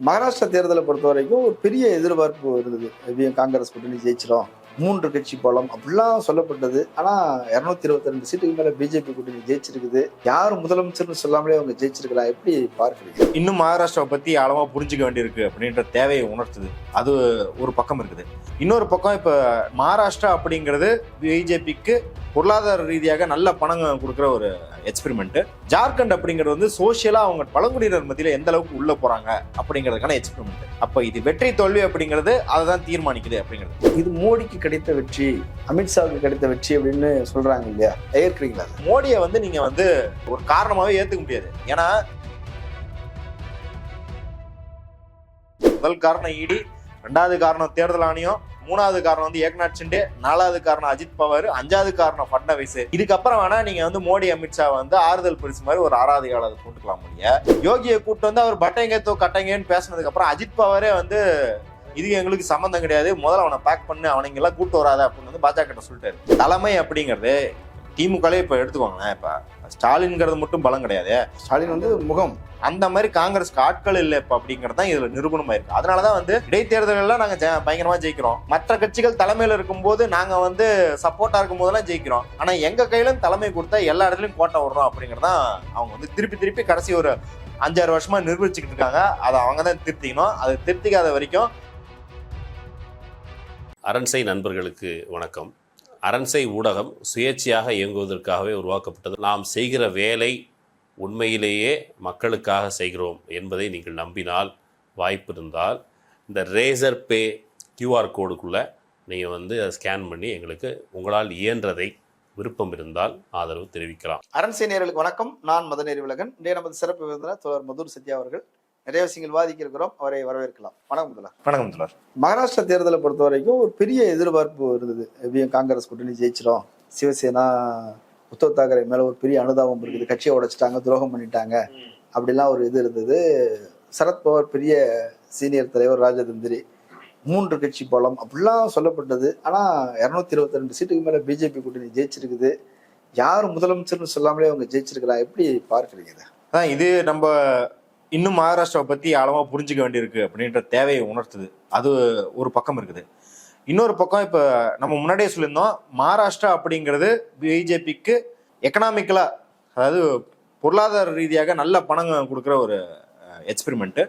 மகாராஷ்டிரா தேர்தலை பொறுத்த வரைக்கும் ஒரு பெரிய எதிர்பார்ப்பு இருந்தது. எப்படியும் காங்கிரஸ் கூட்டணி ஜெயிச்சிடும் மூன்று கட்சி போலம். அப்படிலாம் சொல்லப்பட்டது. ஆனால் இரநூத்தி இருபத்தி ரெண்டு சீட்டுக்கு மேலே பிஜேபி கூட்டணி ஜெயிச்சிருக்குது. யார் முதலமைச்சர்னு சொல்லாமலே அவங்க ஜெயிச்சிருக்கலாம் எப்படி பார்க்குறீங்க? இன்னும் மகாராஷ்டிராவை பற்றி ஆழமாக புரிஞ்சுக்க வேண்டியிருக்கு அப்படின்ற தேவையை உணர்த்துது. அது ஒரு பக்கம் இருக்குது. இன்னொரு பக்கம் இப்போ மகாராஷ்டிரா அப்படிங்கிறது பிஜேபிக்கு பொருளாதார ரீதியாக நல்ல பணம் கொடுக்குற ஒரு எக்ஸ்பெரிமெண்ட் ஜார்க்கண்ட் அப்படிங்கிறது வந்து சோசியலா அவங்க பழங்குடியினர் மத்தியில எந்த அளவுக்கு உள்ள போறாங்க அப்படிங்கிறதுக்கான எக்ஸ்பெரிமெண்ட் அப்ப இது வெற்றி தோல்வி அப்படிங்கிறது அதை தான் தீர்மானிக்குது அப்படிங்கிறது. இது மோடிக்கு கிடைத்த வெற்றி அமித்ஷாவுக்கு கிடைத்த வெற்றி அப்படின்னு சொல்றாங்க இல்லையா? ஏற்கிறீங்களா? மோடியை வந்து நீங்க வந்து ஒரு காரணமாவே ஏத்துக்க முடியாது. ஏன்னா முதல் காரணம் இடி ரெண்டாவது காரணம் தேர்தல் ஆணையம் மூணாவது காரணம் வந்து ஏக்நாத் ஷிண்டே நாலாவது காரணம் அஜித் பவார் அஞ்சாவது காரணம் ஃபட்னவிஸ் இதுக்கப்புறம் வேணா நீங்க வந்து மோடி அமித்ஷா வந்து ஆறுதல் பரிசு மாதிரி ஒரு ஆராதிகாலத்தை கூட்டுக்கலாம் முடிய. யோகியை கூப்பிட்டு வந்து அவர் பட்டைங்கத்தோ கட்டைங்கன்னு பேசினதுக்கு அப்புறம் அஜித் பவாரே வந்து இது எங்களுக்கு சம்மந்தம் கிடையாது முதல்ல அவனை பேக் பண்ணு அவனுங்க எல்லாம் கூட்டு வராத அப்படின்னு வந்து பாஜக கிட்ட சொல்லிட்டாரு. தலைமை அப்படிங்கிறது திமுகலே இப்ப எடுத்துக்கோங்களேன் இப்ப ஸ்டாலின்ங்கிறது மட்டும் பலம் கிடையாது. ஸ்டாலின் வந்து முகம். அந்த மாதிரி காங்கிரஸ்க்கு ஆட்கள் இல்லை இப்ப அப்படிங்கிறது தான் இதுல நிரூபணமா இருக்கு. அதனாலதான் வந்து இடைத்தேர்தல்கள்லாம் நாங்க ஜெ- பயங்கரமா ஜெயிக்கிறோம். மற்ற கட்சிகள் தலைமையில இருக்கும்போது நாங்க வந்து சப்போர்ட்டா இருக்கும் போதெல்லாம் ஜெயிக்கிறோம். ஆனா எங்க கையிலும் தலைமை கொடுத்தா எல்லா இடத்துலயும் கோட்டை விடுறோம் அப்படிங்கிறது தான் அவங்க வந்து திருப்பி திருப்பி கடைசி ஒரு அஞ்சாறு வருஷமா நிரூபிச்சுக்கிட்டு இருக்காங்க. அதை அவங்க தான் திருத்திக்கணும். அதை திருத்திக்காத வரைக்கும் அரண்சை நண்பர்களுக்கு வணக்கம். அரண்சை ஊடகம் சுயேட்சையாக இயங்குவதற்காகவே உருவாக்கப்பட்டது. நாம் செய்கிற வேலை உண்மையிலேயே மக்களுக்காக செய்கிறோம் என்பதை நீங்கள் நம்பினால் வாய்ப்பு இருந்தால் இந்த ரேசர் பே கியூஆர் கோடுக்குள்ளே நீங்கள் வந்து அதை ஸ்கேன் பண்ணி எங்களுக்கு உங்களால் இயன்றதை விருப்பம் இருந்தால் ஆதரவு தெரிவிக்கலாம். அரண்சை நேர்களுக்கு வணக்கம். நான் மதநேரி உலகன் இன்றைய நமது சிறப்பு விருந்தினர் தோழர் மதுர் சத்யா அவர்கள். நிறைய விஷயங்கள் வாதிக்க இருக்கிறோம் அவரை வரவேற்கலாம். வணக்கம் முதல்ல. வணக்கம் துலர் மகாராஷ்டிரா தேர்தலை பொறுத்த வரைக்கும் ஒரு பெரிய எதிர்பார்ப்பு இருந்தது. எப்படியும் காங்கிரஸ் கூட்டணி ஜெயிச்சிடும் சிவசேனா உத்தவ் தாக்கரே மேல ஒரு பெரிய அனுதாபம் இருக்குது. கட்சியை உடைச்சிட்டாங்க துரோகம் பண்ணிட்டாங்க. அப்படிலாம் ஒரு இது இருந்தது. சரத்பவார் பெரிய சீனியர் தலைவர் ராஜதந்திரி மூன்று கட்சி போலம். அப்படிலாம் சொல்லப்பட்டது. ஆனா இருநூத்தி இருபத்தி ரெண்டு சீட்டுக்கு மேல பிஜேபி கூட்டணி ஜெயிச்சிருக்குது. யார் முதலமைச்சர்னு சொல்லாமலே அவங்க ஜெயிச்சிருக்கலாம் எப்படி பார்க்குறீங்க? அதான் இது நம்ம இன்னும் மகாராஷ்டிராவை பத்தி ஆழமா புரிஞ்சுக்க வேண்டியிருக்கு அப்படின்ற தேவையை உணர்த்துது. அது ஒரு பக்கம் இருக்குது. இன்னொரு பக்கம் இப்ப நம்ம முன்னாடியே சொல்லியிருந்தோம் மகாராஷ்டிரா அப்படிங்கிறது பிஜேபிக்கு எக்கனாமிக்கலா அதாவது பொருளாதார ரீதியாக நல்ல பணம் கொடுக்குற ஒரு எக்ஸ்பெரிமெண்ட்டு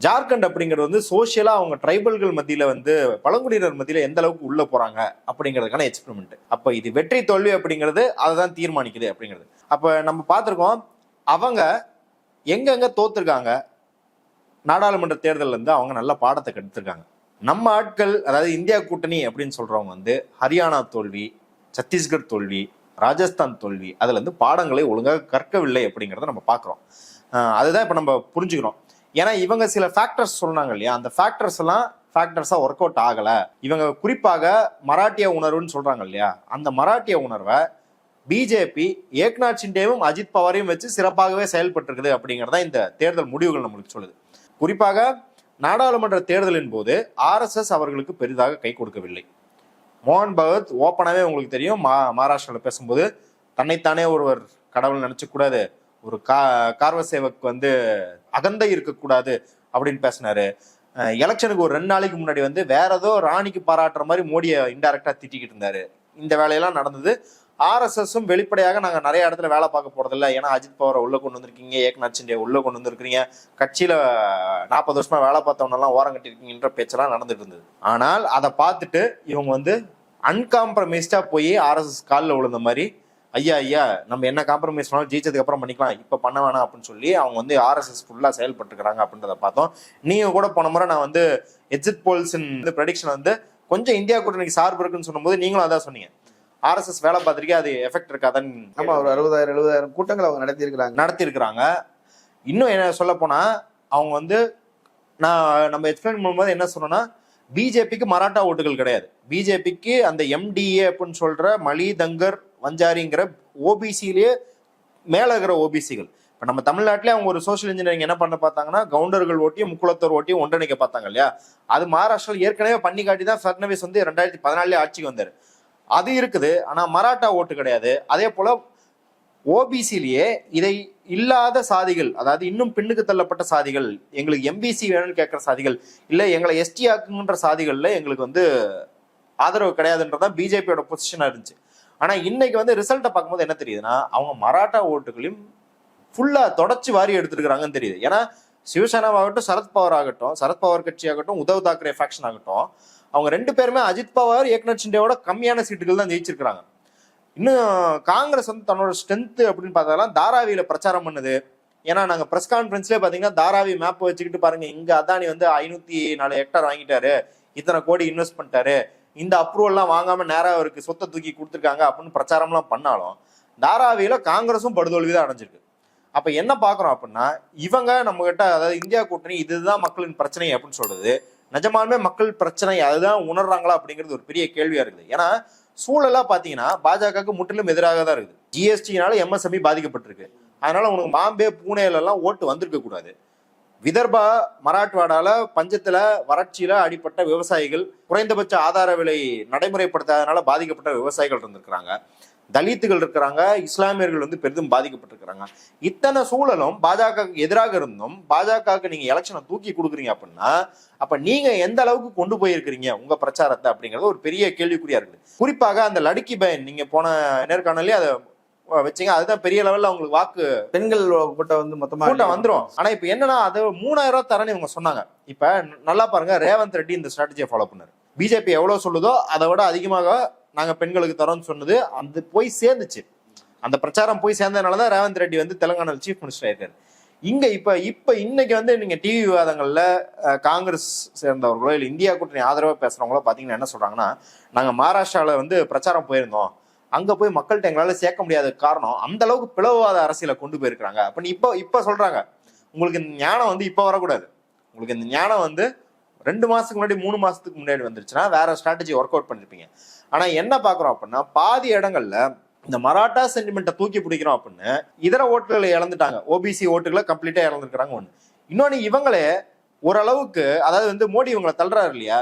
ஜார்க்கண்ட் அப்படிங்கிறது வந்து சோசியலாக அவங்க ட்ரைபல்கள் மத்தியில் வந்து பழங்குடியினர் மத்தியில் எந்த அளவுக்கு உள்ளே போகிறாங்க அப்படிங்கிறதுக்கான எக்ஸ்பெரிமெண்ட் அப்போ இது வெற்றி தோல்வி அப்படிங்கிறது அதை தான் தீர்மானிக்குது அப்படிங்கிறது. அப்போ நம்ம பார்த்துருக்கோம் அவங்க எங்கெங்க தோத்துருக்காங்க? நாடாளுமன்ற தேர்தல்ல இருந்து அவங்க நல்ல பாடத்தை கெடுத்திருக்காங்க. நம்ம ஆட்கள் அதாவது இந்தியா கூட்டணி அப்படின்னு சொல்றவங்க வந்து ஹரியானா தோல்வி சத்தீஸ்கர் தோல்வி ராஜஸ்தான் தோல்வி அதுல இருந்து பாடங்களை ஒழுங்காக கற்கவில்லை அப்படிங்கிறத நம்ம பார்க்குறோம் அதுதான் இப்போ நம்ம புரிஞ்சுக்கிறோம். ஏன்னா இவங்க சில ஃபேக்டர்ஸ் சொன்னாங்க இல்லையா? அந்த ஃபேக்டர்ஸ் எல்லாம் ஃபேக்டர்ஸாக ஒர்க் அவுட் ஆகலை. இவங்க குறிப்பாக மராட்டிய உணர்வுன்னு சொல்றாங்க இல்லையா? அந்த மராட்டிய உணர்வை பிஜேபி ஏக்நாத் சிண்டேவும் அஜித் பவாரையும் வச்சு சிறப்பாகவே செயல்பட்டிருக்குது அப்படிங்கிறதா இந்த தேர்தல் முடிவுகள் நம்மளுக்கு சொல்லுது. குறிப்பாக நாடாளுமன்ற தேர்தலின் போது ஆர்எஸ்எஸ் அவர்களுக்கு பெரிதாக கை கொடுக்கவில்லை. மோகன் பகவத் ஓப்பனாகவே உங்களுக்கு தெரியும் மா மகாராஷ்டிராவில் பேசும்போது தன்னைத்தானே ஒருவர் கடவுள் நினச்சக்கூடாது ஒரு கா கார்வ சேவக் வந்து அகந்தை இருக்கக்கூடாது அப்படின்னு பேசினாரு. எலெக்ஷனுக்கு ஒரு ரெண்டு நாளைக்கு முன்னாடி வந்து வேற ஏதோ ராணிக்கு பாராட்டுற மாதிரி மோடியை இன்டெரக்டாக திட்டிக்கிட்டு இருந்தாரு. இந்த வேலையெல்லாம் நடந்தது. ஆர்எஸ்எஸும் வெளிப்படையாக நாங்கள் நிறைய இடத்துல வேலை பார்க்க போகிறதில்ல ஏன்னா அஜித் பவரை உள்ளே கொண்டு வந்திருக்கீங்க ஏக்நாத் சிண்டியா உள்ளே கொண்டு வந்திருக்கிறீங்க. கட்சியில் நாற்பது வருஷமாக வேலை பார்த்தவனெல்லாம் ஓரம் கட்டியிருக்கீங்கன்ற பேச்செல்லாம் நடந்துட்டு இருந்தது. ஆனால் அதை பார்த்துட்டு இவங்க வந்து அன்காம்ப்ரமைஸ்டாக போய் ஆர்எஸ்எஸ் காலில் விழுந்த மாதிரி ஐயா ஐயா நம்ம என்ன காம்ப்ரமைஸ் பண்ணாலும் ஜெயிச்சதுக்கு அப்புறம் பண்ணிக்கலாம். இப்போ பண்ண வேணாம் அப்படின்னு சொல்லி அவங்க வந்து ஆர்எஸ்எஸ் ஃபுல்லாக செயல்பட்டுக்கிறாங்க அப்படின்றத பார்த்தோம். நீங்கள் கூட போன முறை நான் வந்து எக்ஸிட் போல்ஸ் ப்ரெடிக்ஷன் வந்து கொஞ்சம் இந்தியா கூட்டணிக்கு சார்பு இருக்குன்னு சொல்லும்போது நீங்களும் அதான் சொன்னீங்க. ஆர்எஸ்எஸ் வேலை பார்த்திருக்கே அது எஃபெக்ட் இருக்காதான்னு ஆமா ஒரு அறுபதாயிரம் எழுபதாயிரம் கூட்டங்கள் அவங்க நடத்தி இருக்கிறாங்க நடத்தியிருக்கிறாங்க. இன்னும் என்ன சொல்ல போனா அவங்க வந்து நான் நம்ம எக்ஸ்பிளைன் பண்ணும்போது என்ன சொன்னோம்னா பிஜேபிக்கு மராட்டா ஓட்டுகள் கிடையாது. பிஜேபிக்கு அந்த எம்டிஏ அப்படின்னு சொல்ற மலி தங்கர் வஞ்சாரிங்கிற ஓபிசிலேயே மேல இருக்கிற ஓபிசிகள் இப்ப நம்ம தமிழ்நாட்டிலே அவங்க ஒரு சோஷியல் இன்ஜினியரிங் என்ன பண்ண பார்த்தாங்கன்னா கவுண்டர்கள் ஓட்டியும் முக்குளத்தோர் ஓட்டியும் ஒன்றிணைக்க பார்த்தாங்க இல்லையா? அது மகாராஷ்டிராவில் ஏற்கனவே பண்ணி காட்டி தான் ஃபட்னவிஸ் வந்து ரெண்டாயிரத்தி பதினாலே ஆட்சிக்கு வந்தாரு. அது இருக்குது ஆனால் மராட்டா ஓட்டு கிடையாது. அதே போல ஓபிசிலேயே இதை இல்லாத சாதிகள் அதாவது இன்னும் பின்னுக்கு தள்ளப்பட்ட சாதிகள் எங்களுக்கு எம்பிசி வேணும்னு கேட்குற சாதிகள் இல்லை எங்களை எஸ்டி ஆக்குங்கிற சாதிகளில் எங்களுக்கு வந்து ஆதரவு கிடையாதுன்றதான் பிஜேபியோட பொசிஷனாக இருந்துச்சு. ஆனால் இன்னைக்கு வந்து ரிசல்ட்டை பார்க்கும்போது என்ன தெரியுதுன்னா அவங்க மராட்டா ஓட்டுகளையும் ஃபுல்லாக தொடச்சி வாரி எடுத்துருக்குறாங்கன்னு தெரியுது. ஏன்னா சிவசேனாவாகட்டும் சரத்பவர் ஆகட்டும் சரத்பவர் கட்சி ஆகட்டும் உத்தவ் தாக்கரே ஃபேக்ஷன் ஆகட்டும் அவங்க ரெண்டு பேருமே அஜித் பவார் ஏக்நாத் ஷிண்டேவோட கம்மியான சீட்டுகள் தான் ஜெயிச்சிருக்கிறாங்க. இன்னும் காங்கிரஸ் வந்து தன்னோட ஸ்ட்ரென்த் அப்படின்னு பார்த்தாலும் தாராவியில பிரச்சாரம் பண்ணுது. ஏன்னா நாங்கள் ப்ரெஸ் கான்ஃபரன்ஸ்லேயே பார்த்தீங்கன்னா தாராவி மேப் வச்சுக்கிட்டு பாருங்க இங்கே அதானி வந்து ஐநூற்றி நாலு ஹெக்டார் வாங்கிட்டாரு. இத்தனை கோடி இன்வெஸ்ட் பண்ணிட்டாரு. இந்த அப்ரூவல்லாம் வாங்காமல் நேராக அவருக்கு சொத்தை தூக்கி கொடுத்துருக்காங்க அப்படின்னு பிரச்சாரம்லாம் பண்ணாலும் தாராவியில் காங்கிரஸும் படுதோல்வி தான் அடைஞ்சிருக்கு. அப்ப என்ன பாக்குறோம் அப்படின்னா இவங்க நம்ம கிட்ட அதாவது இந்தியா கூட்டணி இதுதான் மக்களின் பிரச்சனை அப்படின்னு சொல்றது. நிஜமாலுமே மக்கள் பிரச்சனை அதுதான் உணர்றாங்களா அப்படிங்கிறது ஒரு பெரிய கேள்வியா இருக்குது. ஏன்னா சூழலா பாத்தீங்கன்னா பாஜகவுக்கு முற்றிலும் எதிராக தான் இருக்குது. ஜிஎஸ்டினால எம்எஸ்எம்இ பாதிக்கப்பட்டிருக்கு. அதனால உனக்கு பாம்பே பூனேல எல்லாம் ஓட்டு வந்திருக்க கூடாது. விதர்பா மராட்வாடால பஞ்சத்துல வறட்சியில அடிப்பட்ட விவசாயிகள் குறைந்தபட்ச ஆதார விலை நடைமுறைப்படுத்தாதனால பாதிக்கப்பட்ட விவசாயிகள் இருந்திருக்கிறாங்க. தலித்துகள் இருக்கிறாங்க இஸ்லாமியர்கள் வந்து பெரிதும் பாதிக்கப்பட்டிருக்கிறாங்க. இத்தனை சூழலும் பாஜக எதிராக இருந்தும் பாஜகவுக்கு நீங்க எலெக்ஷனை தூக்கி கொடுக்குறீங்க அப்படின்னா அப்ப நீங்க எந்த அளவுக்கு கொண்டு போயிருக்கிறீங்க உங்க பிரச்சாரத்தை அப்படிங்கறது ஒரு பெரிய கேள்விக்குறியா இருக்குது. குறிப்பாக அந்த லடுக்கி பயன் நீங்க போன நேர்காணலே அதை வச்சீங்க அதுதான் பெரிய லெவல்ல அவங்களுக்கு வாக்கு பெண்கள் கூட்டம் வந்து மொத்தமா கூட்டம் வந்துரும். ஆனா இப்ப என்னன்னா அது மூணாயிரம் ரூபாய் தரேன்னு இவங்க சொன்னாங்க. இப்ப நல்லா பாருங்க ரேவந்த் ரெட்டி இந்த ஸ்ட்ராட்டஜியை ஃபாலோ பண்ணாரு. பிஜேபி எவ்வளவு சொல்லுதோ அதை விட அதிகமாக நாங்க பெண்களுக்கு தரோம்னு சொன்னது அந்த போய் சேர்ந்துச்சு. அந்த பிரச்சாரம் போய் சேர்ந்ததுனாலதான் ரேவந்த் ரெட்டி வந்து தெலுங்கானால சீஃப் மினிஸ்டர் ஆயிருக்காரு இங்க இப்ப இப்ப இன்னைக்கு வந்து நீங்க டிவி விவாதங்கள்ல காங்கிரஸ் சேர்ந்தவர்களோ இல்ல இந்தியா கூட்டணி ஆதரவா பேசுறவங்களோ பாத்தீங்கன்னா என்ன சொல்றாங்கன்னா நாங்க மகாராஷ்டிரால வந்து பிரச்சாரம் போயிருந்தோம். அங்க போய் மக்கள்கிட்ட எங்களால சேர்க்க முடியாத காரணம் அந்த அளவுக்கு பிளவுவாத அரசியலை கொண்டு போயிருக்கிறாங்க. அப்ப இப்ப இப்ப சொல்றாங்க உங்களுக்கு இந்த ஞானம் வந்து இப்ப வரக்கூடாது. உங்களுக்கு இந்த ஞானம் வந்து ரெண்டு மாசத்துக்கு முன்னாடி மூணு மாசத்துக்கு முன்னாடி வந்துருச்சுன்னா வேற ஸ்ட்ராட்டஜி ஒர்க் அவுட் பண்ணிருப்பீங்க. ஆனா என்ன பாக்குறோம் அப்படின்னா பாதி இடங்கள்ல இந்த மராட்டா சென்டிமெண்ட்டை தூக்கி பிடிக்கிறோம் அப்படின்னு இதர ஓட்டுகளை இழந்துட்டாங்க. ஓபிசி ஓட்டுகளை கம்ப்ளீட்டா இழந்துருக்காங்க ஒண்ணு. இன்னொன்னு இவங்களே ஓரளவுக்கு அதாவது வந்து மோடி இவங்களை தள்ளுறாரு இல்லையா?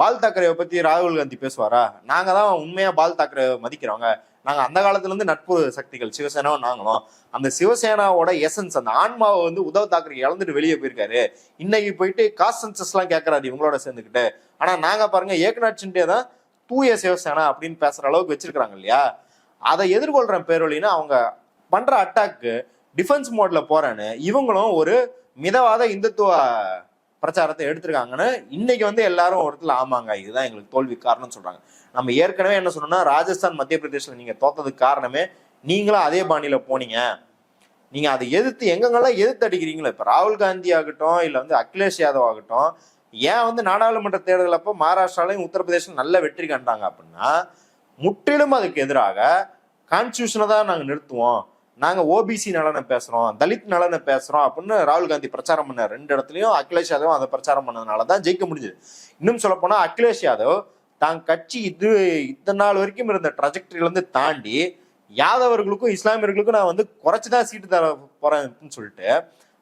பால் தாக்கரேவை பத்தி ராகுல் காந்தி பேசுவாரா? நாங்க தான் உண்மையா பால் தாக்கரே மதிக்கிறவங்க. நாங்க அந்த காலத்துல இருந்து நட்பு சக்திகள் சிவசேனாவும் நாங்களும். அந்த சிவசேனாவோட எசன்ஸ் அந்த ஆன்மாவை வந்து உத்தவ் தாக்கரே இழந்துட்டு வெளியே போயிருக்காரு. இன்னைக்கு போயிட்டு காஸ்ட் சென்சஸ் எல்லாம் கேட்கறாரு இவங்களோட சேர்ந்துக்கிட்டு ஆனா நாங்க பாருங்க ஏக்நாத் தான் தூய சிவசேனா அப்படின்னு பேசுற அளவுக்கு வச்சிருக்காங்க இல்லையா? அதை எதிர்கொள்றேன் பேரொழின்னு அவங்க பண்ற அட்டாக்கு டிஃபென்ஸ் மோட்ல போறேன்னு இவங்களும் ஒரு மிதவாத இந்துத்துவ பிரச்சாரத்தை எடுத்திருக்காங்கன்னு இன்னைக்கு வந்து எல்லாரும் ஒரு இடத்துல ஆமாங்க இதுதான் எங்களுக்கு தோல்வி காரணம்னு சொல்றாங்க. நம்ம ஏற்கனவே என்ன சொன்னோம்னா ராஜஸ்தான் மத்திய பிரதேஷ்ல நீங்க தோத்ததுக்கு காரணமே நீங்களும் அதே பாணியில போனீங்க. நீங்க அதை எதிர்த்து எங்கெங்கெல்லாம் எதிர்த்து அடிக்கிறீங்களோ இப்ப ராகுல் காந்தி ஆகட்டும் இல்ல வந்து அகிலேஷ் யாதவ் ஆகட்டும் ஏன் வந்து நாடாளுமன்ற தேர்தல் அப்போ மகாராஷ்டிராலையும் உத்தரப்பிரதேசம் நல்ல வெற்றி கண்டாங்க அப்படின்னா முற்றிலும் அதுக்கு எதிராக கான்ஸ்டியூஷனை தான் நாங்கள் நிறுத்துவோம். நாங்கள் ஓபிசி நலனை பேசுகிறோம் தலித் நலனை பேசுகிறோம் அப்படின்னு ராகுல் காந்தி பிரச்சாரம் பண்ணார். ரெண்டு இடத்துலையும் அகிலேஷ் யாதவ் அதை பிரச்சாரம் பண்ணதுனால தான் ஜெயிக்க முடிஞ்சது. இன்னும் சொல்லப்போனால் அகிலேஷ் யாதவ் தான் கட்சி இது இத்தனை நாள் வரைக்கும் இருந்த ட்ரஜெக்டரியிலேருந்து தாண்டி யாதவர்களுக்கும் இஸ்லாமியர்களுக்கும் நான் வந்து குறைச்சி தான் சீட்டு தர போறேன்னு சொல்லிட்டு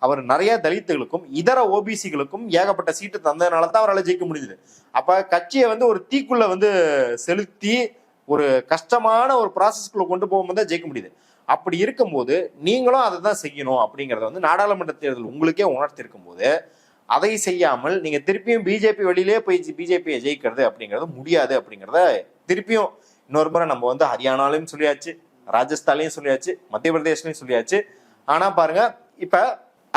அவர் நிறைய தலித்துகளுக்கும் இதர ஓபிசிகளுக்கும் ஏகப்பட்ட சீட்டு தந்ததுனால தான் அவரால் ஜெயிக்க முடிஞ்சது. அப்போ கட்சியை வந்து ஒரு தீக்குள்ள வந்து செலுத்தி ஒரு கஷ்டமான ஒரு ப்ராசஸ்க்குள்ள கொண்டு போகும்போது தான் ஜெயிக்க முடியுது. அப்படி இருக்கும்போது நீங்களும் அதை தான் செய்யணும் அப்படிங்கிறத வந்து நாடாளுமன்ற தேர்தல் உங்களுக்கே உணர்த்திருக்கும் போது அதை செய்யாமல் நீங்கள் திருப்பியும் பிஜேபி வழியிலே போய் பிஜேபியை ஜெயிக்கிறது அப்படிங்கிறது முடியாது அப்படிங்கிறத திருப்பியும் இன்னொரு முறை நம்ம வந்து ஹரியானாலையும் சொல்லியாச்சு ராஜஸ்தான்லையும் சொல்லியாச்சு மத்திய பிரதேஷ்லையும் சொல்லியாச்சு. ஆனால் பாருங்க இப்போ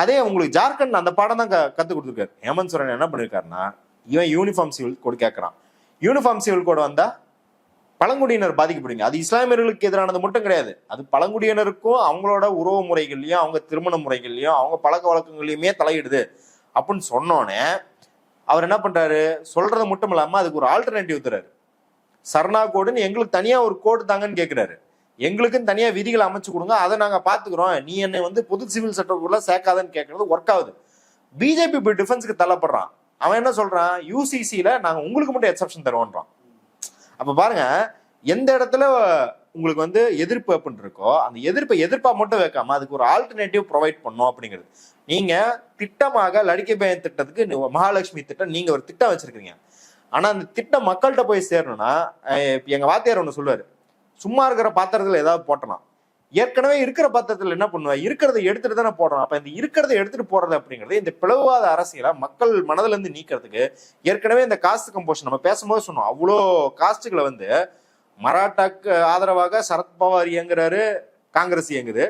அதே உங்களுக்கு ஜார்க்கண்ட் அந்த பாடம் தான் க- கத்து கொடுத்துருக்காரு. ஹேமந்த் சோரன் என்ன பண்ணியிருக்காருன்னா இவன் யூனிஃபார்ம் சிவில் கோடு கேட்குறான் யூனிஃபார்ம் சிவில் கோடு வந்தால் பழங்குடியினர் பாதிக்கப்படுங்க அது இஸ்லாமியர்களுக்கு எதிரானது மட்டும் கிடையாது. அது பழங்குடியினருக்கும் அவங்களோட உறவு முறைகள்லையும் அவங்க திருமண முறைகள்லையும் அவங்க பழக்க வழக்கங்களையுமே தலையிடுது. அப்படின்னு சொன்னோன்னே அவர் என்ன பண்ணுறாரு சொல்கிறது மட்டும் இல்லாமல் அதுக்கு ஒரு ஆல்டர்னேட்டிவ் தராரு. சரணா கோடுன்னு எங்களுக்கு தனியாக ஒரு கோடு தாங்கன்னு கேட்குறாரு எங்களுக்குன்னு தனியாக விதிகளை அமைச்சு கொடுங்க. அதை நாங்கள் பார்த்துக்கிறோம் நீ என்னை வந்து பொது சிவில் சட்டத்துக்குள்ள சேர்க்காதன்னு கேட்கறது ஒர்க் ஆகுது. பிஜேபி இப்போ டிஃபென்ஸுக்கு தள்ளப்படுறான். அவன் என்ன சொல்றான்? யூசிசியில நாங்கள் உங்களுக்கு மட்டும் எக்ஸப்ஷன் தருவோன்றான். அப்போ பாருங்க எந்த இடத்துல உங்களுக்கு வந்து எதிர்ப்பு அப்படின்னு இருக்கோ அந்த எதிர்ப்பை எதிர்ப்பா மட்டும் வைக்காம அதுக்கு ஒரு ஆல்டர்னேட்டிவ் ப்ரொவைட் பண்ணும் அப்படிங்கிறது. நீங்க திட்டமாக லடிக்கை பயன் திட்டத்துக்கு மகாலட்சுமி திட்டம் நீங்க ஒரு திட்டம் வச்சிருக்கீங்க ஆனா அந்த திட்டம் மக்கள்கிட்ட போய் சேரணும்னா அஹ் இப்ப எங்க வாத்தியார் ஒன்று சொல்லுவாரு. சும்மா இருக்கிற பாத்திரத்துல ஏதாவது போட்டலாம் ஏற்கனவே இருக்கிற பத்திரத்துல என்ன பண்ணுவா? இருக்கிறத எடுத்துட்டு தானே போடுறோம் அப்ப இந்த இருக்கிறத எடுத்துட்டு போறது அப்படிங்கிறது இந்த பிளவாத அரசியலை மக்கள் மனதுல இருந்து நீக்கிறதுக்கு ஏற்கனவே இந்த காஸ்ட் கம்போஷன் நம்ம பேசும்போது சொன்னோம். அவ்வளோ காஸ்ட்டுகளை வந்து மராட்டாக்கு ஆதரவாக சரத்பவார் இயங்குறாரு காங்கிரஸ் இயங்குது.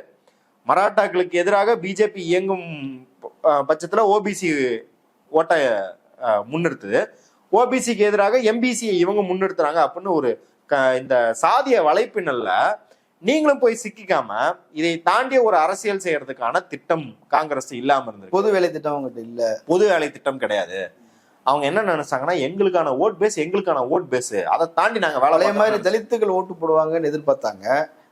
மராட்டாக்களுக்கு எதிராக பிஜேபி இயங்கும் பட்சத்தில் பட்சத்துல ஓபிசி ஓட்டை முன்னிறுத்துது. ஓபிசிக்கு எதிராக எம்பிசியை இவங்க முன்னிறுத்துறாங்க அப்படின்னு ஒரு இந்த சாதிய வலைப்பின்னல்ல நீங்களும் போய் சிக்கிக்காம இதை தாண்டிய ஒரு அரசியல் செய்யறதுக்கான திட்டம் காங்கிரஸ் இல்லாம இருந்திருக்கு. பொது வேலை திட்டம் அவங்ககிட்ட இல்ல. பொது வேலை திட்டம் கிடையாது. அவங்க என்ன நினைச்சாங்கன்னா எங்களுக்கான ஓட் பேஸ் எங்களுக்கான ஓட் பேஸ் அதை தாண்டி நாங்க வேலை மாதிரி. தலித்துகள் ஓட்டு போடுவாங்கன்னு எதிர்பார்த்தாங்க.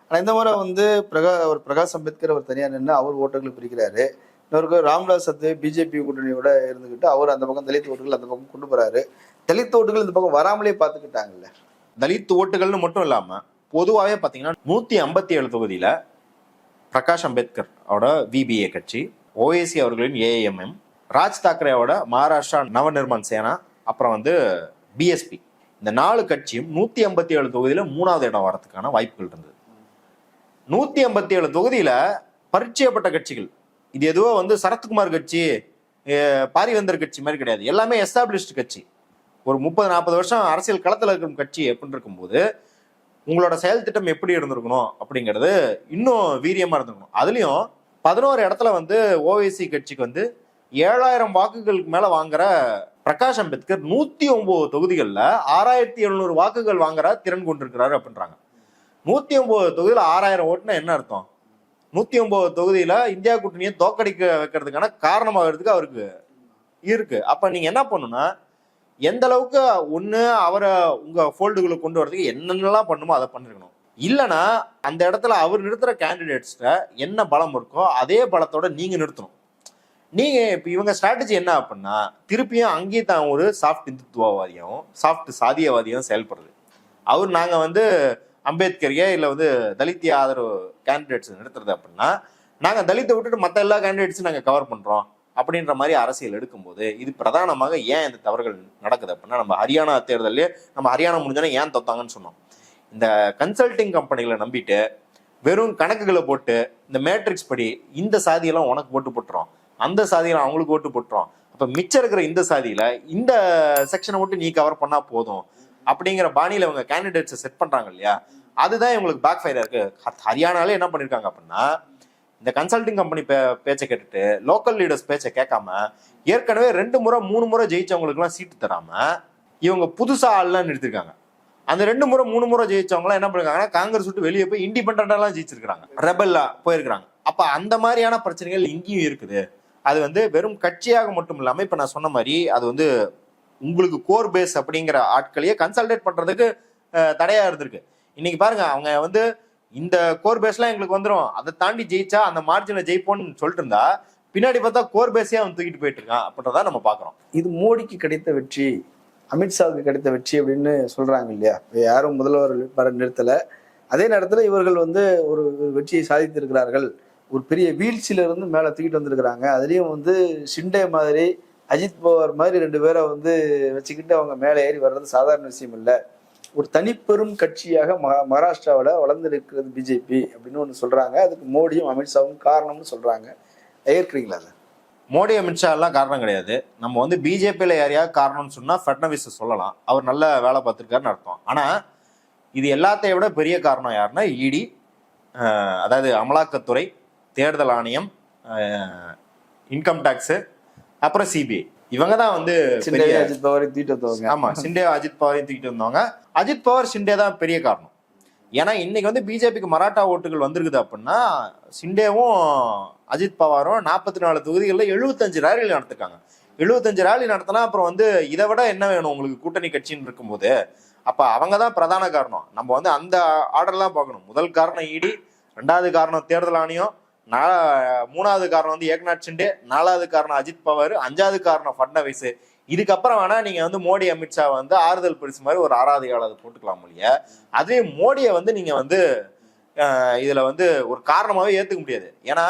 ஆனா இந்த முறை வந்து பிரகா ஒரு பிரகாஷ் அம்பேத்கர் அவர் தனியா நின்று அவர் ஓட்டுகளை பிரிக்கிறாரு. இன்னொருக்கு ராம்விலாஸ் சத்து பிஜேபி கூட்டணியோட இருந்துகிட்டு அவர் அந்த பக்கம் தலித் ஓட்டுகள் அந்த பக்கம் கொண்டு போறாரு. தலித் ஓட்டுகள் இந்த பக்கம் வராமலே பாத்துக்கிட்டாங்கல்ல தலித் ஓட்டுகள்னு மட்டும் இல்லாம பொதுவாகவே பார்த்தீங்கன்னா நூத்தி ஐம்பத்தி ஏழு தொகுதியில பிரகாஷ் அம்பேத்கர் அவட விபிஏ கட்சி ஓஏசி அவர்களின் ஏஎம்எம் ராஜ் தாக்கரேவோட மகாராஷ்டிரா நவநிர்மான் சேனா அப்புறம் வந்து பிஎஸ்பி இந்த நாலு கட்சியும் நூத்தி ஐம்பத்தி ஏழு தொகுதியில மூணாவது இடம் வரதுக்கான வாய்ப்புகள் இருந்தது. நூத்தி ஐம்பத்தி ஏழு தொகுதியில பரிச்சயப்பட்ட கட்சிகள். இது எதுவோ வந்து சரத்குமார் கட்சி பாரிவேந்தர் கட்சி மாதிரி கிடையாது. எல்லாமே எஸ்டாப்ளிஷ்டு கட்சி. ஒரு முப்பது நாற்பது வருஷம் அரசியல் களத்தில் இருக்கும் கட்சி அப்படின்னு இருக்கும்போது உங்களோட செயல் திட்டம் எப்படி இருந்திருக்கணும் அப்படிங்கிறது இன்னும் வீரியமாக இருந்திருக்கணும். அதுலேயும் பதினோரு இடத்துல வந்து ஓவைசி கட்சிக்கு வந்து ஏழாயிரம் வாக்குகளுக்கு மேலே வாங்குற பிரகாஷ் அம்பேத்கர் நூற்றி ஒம்பது தொகுதிகளில் ஆறாயிரத்தி எழுநூறு வாக்குகள் வாங்குற திறன் கொண்டிருக்கிறாரு அப்படின்றாங்க. நூற்றி ஒம்பது தொகுதியில் ஆறாயிரம் ஓட்டுனா என்ன அர்த்தம்? நூற்றி ஒம்பது தொகுதியில் இந்தியா கூட்டணியை தோக்கடிக்க வைக்கிறதுக்கான காரணமாகிறதுக்கு அவருக்கு இருக்கு. அப்போ நீங்கள் என்ன பண்ணுன்னா எந்த அளவுக்கு ஒன்று அவரை உங்கள் ஃபோல்டுகளை கொண்டு வரதுக்கு என்னென்னலாம் பண்ணுமோ அதை பண்ணிருக்கணும். இல்லைன்னா அந்த இடத்துல அவர் நிறுத்துகிற கேண்டிடேட்ஸ்கிட்ட என்ன பலம் இருக்கோ அதே பலத்தோட நீங்கள் நிறுத்தணும். நீங்கள் இப்போ இவங்க ஸ்ட்ராட்டஜி என்ன அப்படின்னா திருப்பியும் அங்கேயே தான் ஒரு சாஃப்ட் இந்துத்துவவாதியும் சாஃப்ட் சாதியவாதியும் செயல்படுறது. அவர் நாங்கள் வந்து அம்பேத்கரையே இல்லை வந்து தலித்திய ஆதரவு கேண்டிடேட்ஸ் நிறுத்துறது அப்படின்னா நாங்கள் தலித்தை விட்டுட்டு மற்ற எல்லா கேண்டிடேட்ஸும் நாங்கள் கவர் பண்ணுறோம் அப்படின்ற மாதிரி அரசியல் எடுக்கும்போது இது பிரதானமாக ஏன் இந்த தவறுகள் நடக்குது அப்படின்னா நம்ம ஹரியானா தேர்தலே நம்ம ஹரியானா முடிஞ்சோன்னே ஏன் தொத்தாங்கன்னு சொன்னோம். இந்த கன்சல்டிங் கம்பெனிகளை நம்பிட்டு வெறும் கணக்குகளை போட்டு இந்த மேட்ரிக்ஸ் படி இந்த சாதியெல்லாம் உனக்கு ஓட்டு போட்டுரும் அந்த சாதியெல்லாம் அவங்களுக்கு ஓட்டு போட்டுரும் அப்போ மிச்சம் இருக்கிற இந்த சாதியில இந்த செக்ஷனை மட்டும் நீ கவர் பண்ணா போதும். அப்படிங்கிற பாணியில் அவங்க கேண்டிடேட்ஸை செட் பண்ணுறாங்க இல்லையா? அதுதான் இவங்களுக்கு பேக் ஃபயர் இருக்கு. ஹரியானாலே என்ன பண்ணியிருக்காங்க அப்படின்னா இந்த கன்சல்டிங் கம்பெனி பே பேச்சை கேட்டுட்டு லோக்கல் லீடர்ஸ் பேச்சை கேட்காம ஏற்கனவே ரெண்டு முறை மூணு முறை ஜெயிச்சவங்களுக்குலாம் சீட்டு தராம இவங்க புதுசாக ஆள்லாம் நிறுத்திருக்காங்க. அந்த ரெண்டு முறை மூணு முறை ஜெயிச்சவங்களாம் என்ன பண்ணிருக்காங்கன்னா காங்கிரஸ் விட்டு வெளியே போய் இண்டிபெண்டெல்லாம் ஜெயிச்சிருக்காங்க ரெபல்லா போயிருக்காங்க அப்ப அந்த மாதிரியான பிரச்சனைகள் இங்கேயும் இருக்குது. அது வந்து வெறும் கட்சியாக மட்டும் இல்லாமல் இப்போ நான் சொன்ன மாதிரி அது வந்து உங்களுக்கு கோர் பேஸ் அப்படிங்கிற ஆட்களையே கன்சல்டேட் பண்றதுக்கு தடையாக தடையா இருந்திருக்கு. இன்னைக்கு பாருங்க அவங்க வந்து இந்த கோர் பேஸ்லாம் எங்களுக்கு வந்துரும். அதை தாண்டி ஜெயிச்சா அந்த மார்ஜினை ஜெயிப்போம்னு சொல்லிட்டு இருந்தா பின்னாடி பார்த்தா கோர் பேஸே அவன் தூக்கிட்டு போயிட்டு இருக்கான் அப்படின்றத நம்ம பாக்குறோம் இது மோடிக்கு கிடைத்த வெற்றி அமித்ஷாவுக்கு கிடைத்த வெற்றி அப்படின்னு சொல்றாங்க இல்லையா? யாரும் முதல்வர் வர நிறுத்தல. அதே நேரத்தில் இவர்கள் வந்து ஒரு வெற்றியை சாதித்திருக்கிறார்கள். ஒரு பெரிய வீழ்ச்சியில இருந்து தூக்கிட்டு வந்திருக்கிறாங்க. அதுலேயும் வந்து ஷிண்டே மாதிரி அஜித் பவார் மாதிரி ரெண்டு பேரை வந்து வச்சுக்கிட்டு அவங்க மேலே ஏறி வர்றது சாதாரண விஷயம் இல்லை. ஒரு தனிப்பெரும் கட்சியாக மகாராஷ்டிராவில் வளர்ந்துருக்கிறது பிஜேபி அப்படின்னு ஒன்று சொல்கிறாங்க அதுக்கு மோடியும் அமித்ஷாவும் காரணம்னு சொல்கிறாங்க ஏற்கிறீங்களா அதை? மோடி அமித்ஷா எல்லாம் காரணம் கிடையாது. நம்ம வந்து பிஜேபியில் யாரையாவது காரணம்னு சொன்னால் ஃபட்னவிஸை சொல்லலாம். அவர் நல்ல வேலை பார்த்துருக்காருன்னு அர்த்தம். ஆனால் இது எல்லாத்தையும் விட பெரிய காரணம் யாருன்னா இடி அதாவது அமலாக்கத்துறை தேர்தல் ஆணையம் இன்கம் டேக்ஸு அப்புறம் சிபிஐ இவங்க தான் வந்து சிண்டே பெரிய அஜித் பவாரை தூக்கிட்டு வந்தவங்க. ஆமா சிண்டே அஜித் பவாரையும் தூக்கிட்டு வந்தவங்க. அஜித் பவார் சிண்டே தான் பெரிய காரணம். ஏன்னா இன்னைக்கு வந்து பிஜேபிக்கு மராட்டா ஓட்டுகள் வந்திருக்குது அப்படின்னா சிண்டேவும் அஜித் பவாரும் நாற்பத்தி நாலு தொகுதிகளில் எழுபத்தஞ்சு ரேலி நடத்திருக்காங்க. எழுபத்தஞ்சு ரேலி நடத்தினா அப்புறம் வந்து இதை விட என்ன வேணும் உங்களுக்கு? கூட்டணி கட்சின்னு இருக்கும்போது. அப்ப அவங்க தான் பிரதான காரணம். நம்ம வந்து அந்த ஆர்டர்லாம் பார்க்கணும். முதல் காரணம் இடி ரெண்டாவது காரணம் தேர்தல் ஆணையம் மூணாவது காரணம் வந்து ஏக்நாத் ஷிண்டே நாலாவது காரணம் அஜித் பவார் அஞ்சாவது காரணம் ஃபட்னவிஸ் இதுக்கப்புறம் வேணா நீங்க வந்து மோடி அமித்ஷா வந்து ஆறுதல் பரிசு மாதிரி ஒரு ஆராதிகாளர் போட்டுக்கலாம் மொழிய. அதே மோடியை வந்து நீங்க வந்து இதுல வந்து ஒரு காரணமாவே ஏத்துக்க முடியாது. ஏன்னா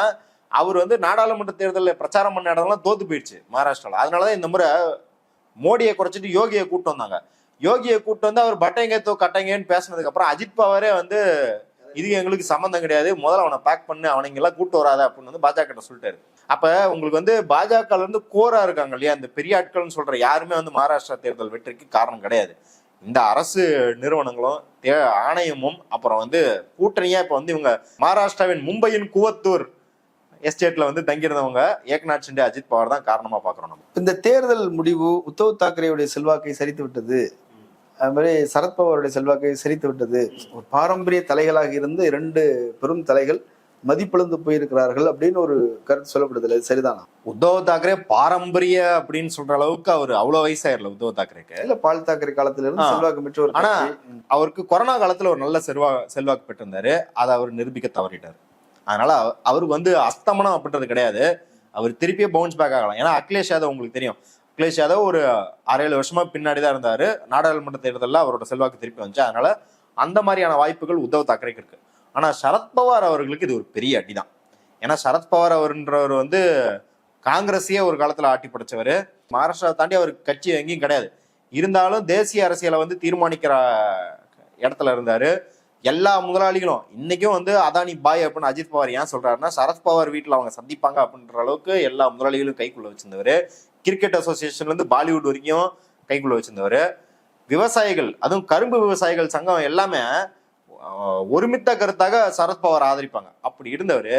அவர் வந்து நாடாளுமன்ற தேர்தலில் பிரச்சாரம் பண்ண இடம்லாம் தோத்து போயிடுச்சு மகாராஷ்டிரால. அதனாலதான் இந்த முறை மோடியை குறைச்சிட்டு யோகியை கூட்டு வந்தாங்க. யோகியை கூட்டு வந்து அவர் பட்டைங்க தோ கட்டைங்கன்னு பேசினதுக்கு அப்புறம் அஜித் பவாரே வந்து இது எங்களுக்கு சம்மந்தம் கிடையாது. முதல்ல அவனை பேக் பண்ணு அவனைங்க எல்லாம் கூட்டு வராத அப்படின்னு வந்து பாஜக கிட்ட சொல்லிட்டாரு. அப்ப உங்களுக்கு வந்து பாஜக இருந்து கோரா இருக்காங்க இல்லையா? அந்த பெரிய ஆட்கள்னு சொல்ற யாருமே வந்து மகாராஷ்டிரா தேர்தல் வெற்றிக்கு காரணம் கிடையாது. இந்த அரசு நிறுவனங்களும் தே- ஆணையமும் அப்புறம் வந்து கூட்டணியா இப்ப வந்து இவங்க மகாராஷ்டிராவின் மும்பையின் குவத்தூர் எஸ்டேட்ல வந்து தங்கியிருந்தவங்க ஏக்நாத் ஷிண்டே அஜித் பவார் தான் காரணமா பாக்குறோம் நம்ம. இந்த தேர்தல் முடிவு உத்தவ் தாக்கரேவுடைய செல்வாக்கை சரித்து விட்டது அது மாதிரி சரத்பவாருடைய செல்வாக்கை சரித்து விட்டது. ஒரு பாரம்பரிய தலைகளாக இருந்து இரண்டு பெரும் தலைகள் மதிப்பிழந்து போயிருக்கிறார்கள் அப்படின்னு ஒரு கருத்து சொல்லப்படுது. இது சரிதானா? உத்தவ் தாக்கரே பாரம்பரிய அப்படின்னு சொல்ற அளவுக்கு அவர் அவ்வளவு வயசாயிரல உத்தவ் தாக்கரேக்கு. இல்ல பால் தாக்கரே காலத்துல இருந்து. செல்வாக்கு பெற்ற ஒரு ஆனா. அவருக்கு கொரோனா காலத்துல ஒரு நல்ல செல்வா செல்வாக்கு பெற்றிருந்தாரு. அதை அவர் நிரூபிக்க தவறிட்டார். அதனால அவ- அவருக்கு வந்து அஸ்தமனம் அப்படின்றது கிடையாது. அவர் திருப்பியே பவுன்ஸ் பேக் ஆகலாம். ஏன்னா அகிலேஷ் யாதவ் உங்களுக்கு தெரியும். அகிலேஷ் யாதவ் ஒரு ஆறு ஏழு வருஷமா பின்னாடி தான் இருந்தாரு. நாடாளுமன்ற தேர்தலில் அவரோட செல்வாக்கு திருப்பி வந்துச்சு. அதனால அந்த மாதிரியான வாய்ப்புகள் உத்தவ் தாக்கரேக்கு இருக்கு. ஆனா சரத்பவார் அவர்களுக்கு இது ஒரு பெரிய அடிதான். ஏன்னா சரத்பவார் அவர்ன்றவர் வந்து காங்கிரஸையே ஒரு காலத்துல ஆட்டி படைச்சவர். மகாராஷ்டிரா தாண்டி அவர் கட்சி எங்கேயும் கிடையாது. இருந்தாலும் தேசிய அரசியலை வந்து தீர்மானிக்கிற இடத்துல இருந்தாரு. எல்லா முதலாளிகளும் இன்னைக்கும் வந்து அதானி பாய் அப்படின்னு அஜித் பவார் ஏன் சொல்றாருன்னா சரத்பவார் வீட்டில் அவங்க சந்திப்பாங்க அப்படின்ற அளவுக்கு எல்லா முதலாளிகளும் கைக்குள்ள வச்சிருந்தவர். கிரிக்கெட் அசோசியேஷன்ல இருந்து பாலிவுட் வரைக்கும் கைக்குள்ள வச்சிருந்தவர். விவசாயிகள் அதுவும் கரும்பு விவசாயிகள் சங்கம் எல்லாமே ஒருமித்த கருத்தாக சரத்பவார் ஆதரிப்பாங்க. அப்படி இருந்தவர்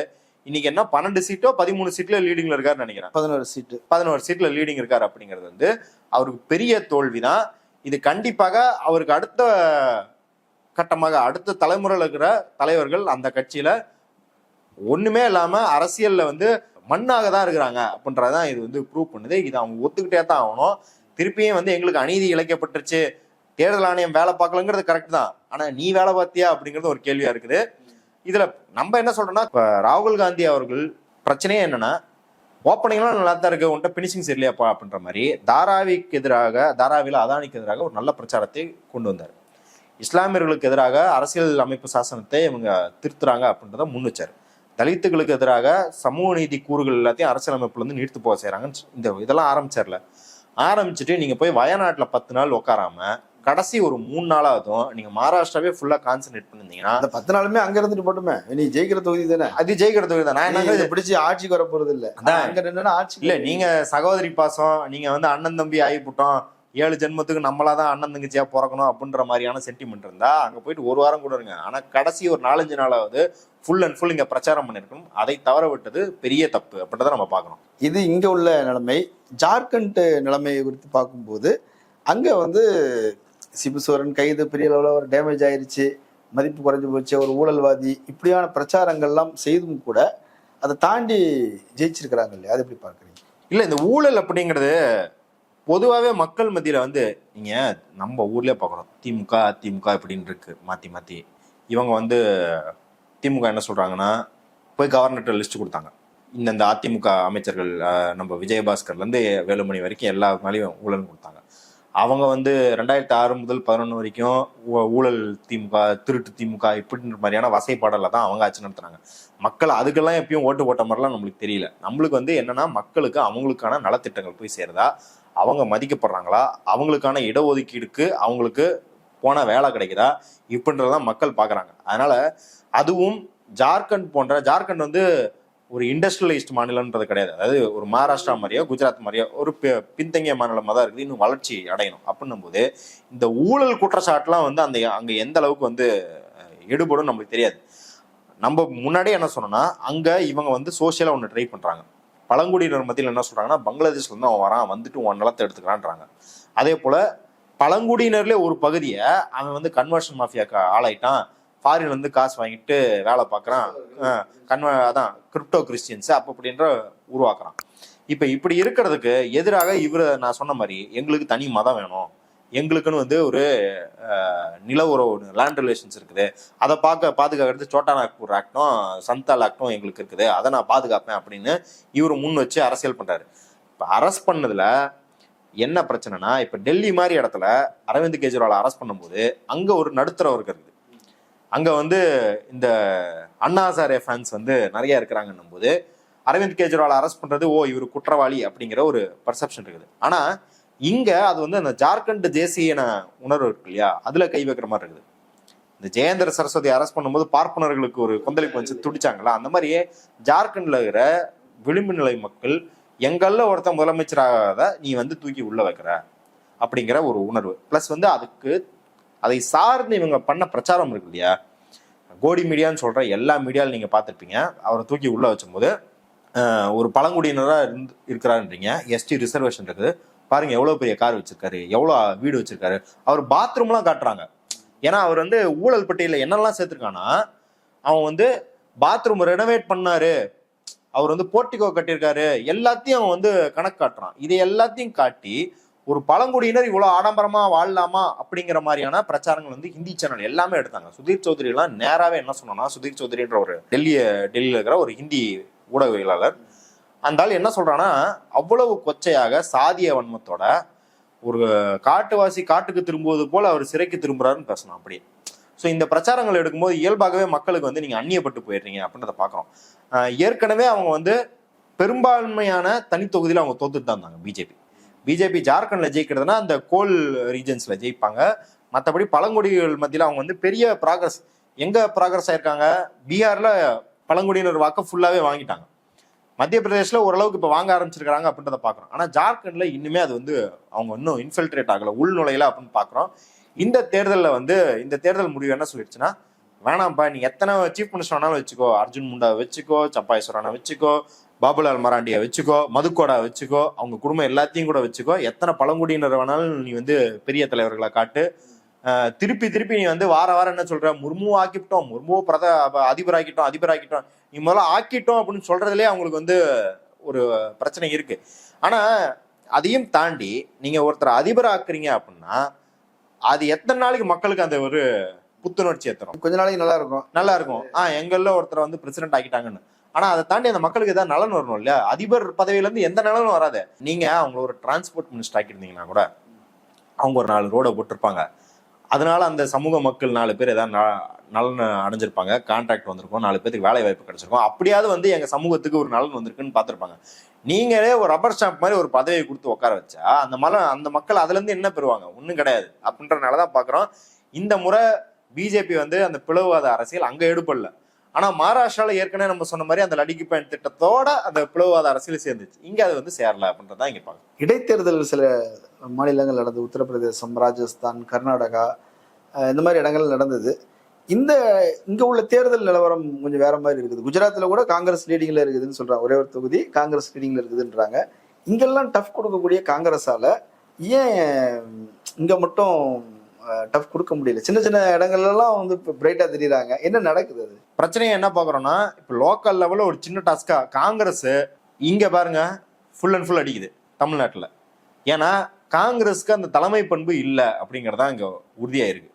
இன்னைக்கு என்ன பன்னெண்டு சீட்டோ பதிமூணு சீட்ல லீடிங்ல இருக்காருன்னு நினைக்கிறேன். பதினோரு சீட்டு. பதினோரு சீட்ல லீடிங் இருக்காரு அப்படிங்கிறது வந்து அவருக்கு பெரிய தோல்விதான். இது கண்டிப்பாக அவருக்கு அடுத்த கட்டமாக அடுத்த தலைமுறையில் இருக்கிற தலைவர்கள் அந்த கட்சியில ஒண்ணுமே இல்லாம அரசியல்ல வந்து மண்ணாக தான் இருக்கிறாங்க அப்படின்றதான் இது வந்து ப்ரூவ் பண்ணுது. இது அவங்க ஒத்துக்கிட்டே தான் ஆகணும். திருப்பியும் வந்து எங்களுக்கு அநீதி இழைக்கப்பட்டுருச்சு. தேர்தல் ஆணையம் வேலை பார்க்கலங்கிறது கரெக்ட் தான். ஆனால் நீ வேலை பார்த்தியா அப்படிங்கிறது ஒரு கேள்வியாக இருக்குது. இதில் நம்ம என்ன சொல்கிறோன்னா இப்போ ராகுல் காந்தி அவர்கள் பிரச்சனையே என்னென்னா ஓப்பனிங்லாம் நல்லா தான் இருக்கு. உன்ட்ட பினிஷிங் சரியில்லையாப்பா அப்படின்ற மாதிரி தாராவிக்கு எதிராக தாராவியில் அதானிக்கு எதிராக ஒரு நல்ல பிரச்சாரத்தை கொண்டு வந்தார். இஸ்லாமியர்களுக்கு எதிராக அரசியல் அமைப்பு சாசனத்தை இவங்க திருத்துறாங்க அப்படின்றத முன் வச்சார். தலித்துகளுக்கு எதிராக சமூக நீதி கூறுகள் எல்லாத்தையும் அரசியல் அமைப்புல இருந்து நீர்த்து போக செய்றாங்கன்னு இந்த இதெல்லாம் ஆரம்பிச்சார்ல. ஆரம்பிச்சுட்டு நீங்க போய் வயநாட்டுல பத்து நாள் உட்காராம கடைசி ஒரு மூணு நாளாவதும் நீங்க மகாராஷ்டிராவே ஃபுல்லா கான்சென்ட்ரேட் பண்ணிருந்தீங்கன்னா அந்த பத்து நாளுமே அங்க இருந்துட்டு போட்டுமே. நீ ஜெயிக்கிற தொகுதி தானே? அது ஜெயிக்கிறது தான். நான் நீ என்ன பிடிச்சு ஆட்சிக்கு வர போறது இல்ல. அங்க ஆட்சி இல்ல நீங்க சகோதரி பாசம் நீங்க வந்து அண்ணன் தம்பி ஆகிப்புட்டோம் ஏழு ஜென்மத்துக்கு நம்மளா தான் அண்ணன் தங்கச்சியா பிறக்கணும் அப்படின்ற மாதிரியான சென்டிமெண்ட் இருந்தா அங்க போயிட்டு ஒரு வாரம் கூட இருங்க. ஆனா கடைசி ஒரு நாலஞ்சு நாளாவது ஃபுல் அண்ட் ஃபுல் இங்க பிரச்சாரம் பண்ணிருக்கணும். அதை தவற விட்டது பெரிய தப்பு. அப்படின்றத நம்ம பார்க்கணும். இது இங்க உள்ள நிலைமை. ஜார்க்கண்ட் நிலைமையை குறித்து பார்க்கும்போது அங்க வந்து சிபுசோரன் கைது பெரிய அளவில் ஒரு டேமேஜ் ஆயிருச்சு. மதிப்பு குறைஞ்சு போச்சு. ஒரு ஊழல்வாதி. இப்படியான பிரச்சாரங்கள்லாம் செய்தும் கூட அதை தாண்டி ஜெயிச்சிருக்கிறாங்க இல்லையா? அது எப்படி பார்க்குறீங்க? இல்ல இந்த ஊழல் அப்படிங்கிறது பொதுவாகவே மக்கள் மத்தியில் வந்து நீங்கள் நம்ம ஊர்லேயே பார்க்குறோம் திமுக அதிமுக இப்படின்னு இருக்கு. மாற்றி மாற்றி இவங்க வந்து திமுக என்ன சொல்கிறாங்கன்னா போய் கவர்னர்கிட்ட லிஸ்ட் கொடுத்தாங்க. இந்தந்த அதிமுக அமைச்சர்கள் நம்ம விஜயபாஸ்கர்லேருந்து வேலுமணி வரைக்கும் எல்லா மேலேயும் ஊழல் கொடுத்தாங்க. அவங்க வந்து ரெண்டாயிரத்தி ஆறு முதல் பதினொன்று வரைக்கும் ஊ- ஊழல் திமுக திருட்டு திமுக இப்படின்ற மாதிரியான வசைப்பாடல தான் அவங்க ஆட்சி நடத்துனாங்க. மக்கள் அதுக்கெல்லாம் எப்பயும் ஓட்டு போட்ட மாதிரிலாம் நம்மளுக்கு தெரியல. நம்மளுக்கு வந்து என்னன்னா மக்களுக்கு அவங்களுக்கான நலத்திட்டங்கள் போய் சேருதா அவங்க மதிக்கப்படுறாங்களா? அவங்களுக்கான இடஒதுக்கீடுக்கு அவங்களுக்கு போன வேலை கிடைக்குதா? இப்படின்றதான் மக்கள் பார்க்குறாங்க. அதனால் அதுவும் ஜார்க்கண்ட் போன்ற ஜார்க்கண்ட் வந்து ஒரு இண்டஸ்ட்ரியலைஸ்ட் மாநிலன்றது கிடையாது. அதாவது ஒரு மகாராஷ்டிரா மாதிரியோ குஜராத் மாதிரியோ ஒரு பின்தங்கிய மாநிலமாக தான் இருக்குது. இன்னும் வளர்ச்சி அடையணும். அப்படின்னும் போது இந்த ஊழல் குற்றச்சாட்டுலாம் வந்து அந்த அங்கே எந்த அளவுக்கு வந்து எடுபடும் நம்மளுக்கு தெரியாது. நம்ம முன்னாடியே என்ன சொன்னோம்னா அங்கே இவங்க வந்து சோசியலாக ஒன்று ட்ரை பண்ணுறாங்க பழங்குடியினர் மத்தியில் என்ன சொல்கிறாங்கன்னா பங்களாதேஷ்ல இருந்து அவன் வரான் வந்துட்டு உன் நிலத்தை எடுத்துக்கிறான்றாங்க. அதே போல பழங்குடியினர்லே ஒரு பகுதியை அவன் வந்து கன்வர்ஷன் மாஃபியாக்கு ஆளாயிட்டான். ஃபாரின்ல இருந்து காசு வாங்கிட்டு வேலை பார்க்குறான். கன்வ அதான் கிரிப்டோ கிறிஸ்டியன்ஸ் அப்போ அப்படின்ற உருவாக்குறான். இப்போ இப்படி இருக்கிறதுக்கு எதிராக இவரை நான் சொன்ன மாதிரி எங்களுக்கு தனி மதம் வேணும். எங்களுக்குன்னு வந்து ஒரு நில உறவு லேண்ட் ரிலேஷன்ஸ் இருக்குது. அதை பார்க்க பாதுகாக்கிறது சோட்டா நாக்பூர் ஆக்டும் சந்தால் ஆக்டும் எங்களுக்கு இருக்குது. அதை நான் பாதுகாப்பேன் அப்படின்னு இவர் முன் வச்சு அரசியல் பண்ணுறாரு இப்போ அரெஸ்ட் பண்ணதில் என்ன பிரச்சனைனா இப்போ டெல்லி மாதிரி இடத்துல அரவிந்த் கெஜ்ரிவால் அரெஸ்ட் பண்ணும்போது அங்கே ஒரு நடுத்தரம் இருக்கிறது இருக்குது. வந்து இந்த அண்ணா சாரே ஃபேன்ஸ் வந்து நிறையா இருக்கிறாங்கன்னும் போது அரவிந்த் கெஜ்ரிவால் அரெஸ்ட் பண்ணுறது ஓ இவர் குற்றவாளி அப்படிங்கிற ஒரு பர்செப்ஷன் இருக்குது. ஆனால் இங்க அது வந்து அந்த ஜார்க்கண்ட் தேசியன உணர்வு இருக்கு இல்லையா? அதுல கை வைக்கிற மாதிரி இருக்குது. இந்த ஜெயேந்திர சரஸ்வதி அரெஸ்ட் பண்ணும்போது பார்ப்பனர்களுக்கு ஒரு கொந்தளிப்பு வச்சு துடிச்சாங்களா? அந்த மாதிரியே ஜார்க்கண்ட்ல இருக்கிற விளிம்பு நிலை மக்கள் எங்கள்ல ஒருத்தன் முதலமைச்சராகாத நீ வந்து தூக்கி உள்ள வைக்கிற அப்படிங்கிற ஒரு உணர்வு. ப்ளஸ் வந்து அதுக்கு அதை சார்ந்து இவங்க பண்ண பிரச்சாரம் இருக்கு இல்லையா? கோடி மீடியான்னு சொல்ற எல்லா மீடியாவில் நீங்க பார்த்துருப்பீங்க. அவரை தூக்கி உள்ள வச்சும்போது ஒரு பழங்குடியினராக இருந்து இருக்கிறாருன்றீங்க. எஸ்டி ரிசர்வேஷன் இருக்குது. பாருங்க எவ்வளவு பெரிய கார் வச்சிருக்காரு எவ்வளோ வீடு வச்சிருக்காரு. அவர் பாத்ரூம்லாம் காட்டுறாங்க. ஏன்னா அவர் வந்து ஊழல் பட்டியலில் என்னெல்லாம் சேர்த்திருக்கானா அவன் வந்து பாத்ரூம் ரெனோவேட் பண்ணாரு. அவர் வந்து போர்ட்டிகோ கட்டியிருக்காரு. எல்லாத்தையும் அவன் வந்து கணக்கு காட்டுறான். இதை எல்லாத்தையும் காட்டி ஒரு பழங்குடியினர் இவ்வளவு ஆடம்பரமா வாழலாமா அப்படிங்கிற மாதிரியான பிரச்சாரங்கள் வந்து ஹிந்தி சேனல் எல்லாமே எடுத்தாங்க. சுதீர் சௌத்ரி எல்லாம் நேராவே என்ன சொன்னோம்னா சுதீர் சௌத்ரின்ற ஒரு டெல்லி டெல்லியில் இருக்கிற ஒரு ஹிந்தி ஊடகவியலாளர் அந்த ஆள் என்ன சொல்றான்னா அவ்வளவு கொச்சையாக சாதிய வன்மத்தோட ஒரு காட்டுவாசி காட்டுக்கு திரும்புவது போல அவர் சிறைக்கு திரும்புறாருன்னு பேசணும் அப்படியே. ஸோ இந்த பிரச்சாரங்கள் எடுக்கும்போது இயல்பாகவே மக்களுக்கு வந்து நீங்க அந்நியப்பட்டு போயிடுறீங்க அப்படின்றத பார்க்குறோம் ஏற்கனவே அவங்க வந்து பெரும்பான்மையான தனி தொகுதியில் அவங்க தோத்துட்டு தான் இருந்தாங்க பிஜேபி. பிஜேபி ஜார்க்கண்ட்ல ஜெயிக்கிறதுனா அந்த கோல் ரீஜன்ஸ்ல ஜெயிப்பாங்க. மற்றபடி பழங்குடிகள் மத்தியில் அவங்க வந்து பெரிய ப்ராக்ரஸ். எங்க ப்ராக்ரஸ் ஆயிருக்காங்க? பீகார்ல பழங்குடியினர் வாக்க ஃபுல்லாவே வாங்கிட்டாங்க. மத்திய பிரதேசில் ஓரளவுக்கு இப்போ வாங்க ஆரம்பிச்சிருக்காங்க அப்படின்றத பார்க்குறோம் ஆனால் ஜார்க்கண்டில் இன்னுமே அது வந்து அவங்க இன்னும் இன்ஃபில்ட்ரேட் ஆகலை உள்நுழையில அப்படின்னு பார்க்குறோம் இந்த தேர்தலில் வந்து இந்த தேர்தல் முடிவு என்ன சொல்லிடுச்சுன்னா வேணாம்ப்பா நீ எத்தனை சீஃப் மினிஸ்டர் வேணாலும் வச்சுக்கோ. அர்ஜுன் முண்டா வச்சுக்கோ சப்பாயஸ்வரானை வச்சுக்கோ பாபுலால் மராண்டியை வச்சுக்கோ மதுக்கோடா வச்சுக்கோ அவங்க குடும்பம் எல்லாத்தையும் கூட வச்சுக்கோ. எத்தனை பழங்குடியினர் வேணாலும் நீ வந்து பெரிய தலைவர்களை காட்டு. திருப்பி திருப்பி நீ வந்து வார வாரம் என்ன சொல்ற? முர்மு ஆக்கிவிட்டோம் முர்மு பிரத அதிபர் ஆக்கிட்டோம் அதிபர் ஆக்கிட்டோம் நீ முதல்ல ஆக்கிட்டோம் அப்படின்னு சொல்றதுலயே அவங்களுக்கு வந்து ஒரு பிரச்சனை இருக்கு. ஆனா அதையும் தாண்டி நீங்க ஒருத்தர் அதிபர் ஆக்குறீங்க அப்படின்னா அது எத்தனை நாளைக்கு மக்களுக்கு அந்த ஒரு புத்துணர்ச்சியை தரும் கொஞ்ச நாளைக்கு நல்லா இருக்கும். நல்லா இருக்கும். ஆ எங்கள்ல ஒருத்தரை வந்து பிரசிடென்ட் ஆக்கிட்டாங்கன்னு. ஆனா அதை தாண்டி அந்த மக்களுக்கு ஏதாவது நலன் வரணும் இல்லையா? அதிபர் பதவியில இருந்து எந்த நலனும் வராது. நீங்க அவங்கள ஒரு டிரான்ஸ்போர்ட் மினிஸ்டர் ஆக்கியிருந்தீங்கன்னா கூட அவங்க ஒரு நாலு ரோடை போட்டிருப்பாங்க. அதனால அந்த சமூக மக்கள் நாலு பேர் ஏதாவது ந- நலன் அடைஞ்சிருப்பாங்க. கான்ட்ராக்ட் வந்திருக்கும். நாலு பேருக்கு வேலை வாய்ப்பு கிடைச்சிருக்கும். அப்படியாவது வந்து எங்க சமூகத்துக்கு ஒரு நலன் வந்திருக்குன்னு பார்த்துருப்பாங்க. நீங்களே ஒரு ரப்பர் ஸ்டாம்ப் மாதிரி ஒரு பதவியை கொடுத்து உட்கார வச்சா அந்த மல அந்த மக்கள் அதுல இருந்து என்ன பெறுவாங்க? ஒன்றும் கிடையாது. அப்படின்றனால தான் பாக்குறோம். இந்த முறை பிஜேபி வந்து அந்த பிளவுவாத அரசியல் அங்க எடுப்படல ஆனால் மகாராஷ்டிராவில் ஏற்கனவே நம்ம சொன்ன மாதிரி அந்த லடிக்கு பயன் திட்டத்தோட அந்த பிளவுவாத அரசியல் சேர்ந்துச்சு. இங்கே அது வந்து சேரல அப்படின்றதான் இங்கே பாக்குறோம் இடைத்தேர்தல் சில மாநிலங்கள் நடந்தது உத்தரப்பிரதேசம் ராஜஸ்தான் கர்நாடகா இந்த மாதிரி இடங்கள் நடந்தது. இந்த இங்கே உள்ள தேர்தல் நிலவரம் கொஞ்சம் வேற மாதிரி இருக்குது. குஜராத்தில் கூட காங்கிரஸ் லீடிங்கில் இருக்குதுன்னு சொல்கிறாங்க ஒரே ஒரு தொகுதி காங்கிரஸ் லீடிங்கில் இருக்குதுன்றாங்க. இங்கெல்லாம் டஃப் கொடுக்கக்கூடிய காங்கிரஸால் ஏன் இங்கே மட்டும் டஃப் கொடுக்க முடியல? சின்ன சின்ன இடங்கள்லாம் வந்து இப்போ பிரைட்டாக தெரியுறாங்க. என்ன நடக்குது அது? பிரச்சனையை என்ன பார்க்குறோன்னா இப்போ லோக்கல் லெவலில் ஒரு சின்ன டாஸ்க்காக காங்கிரஸ் இங்கே பாருங்க ஃபுல் அண்ட் ஃபுல் அடிக்குது தமிழ்நாட்டில். ஏன்னா காங்கிரஸ்க்கு அந்த தலைமை பண்பு இல்லை அப்படிங்கிறது தான் இங்கே இருக்கு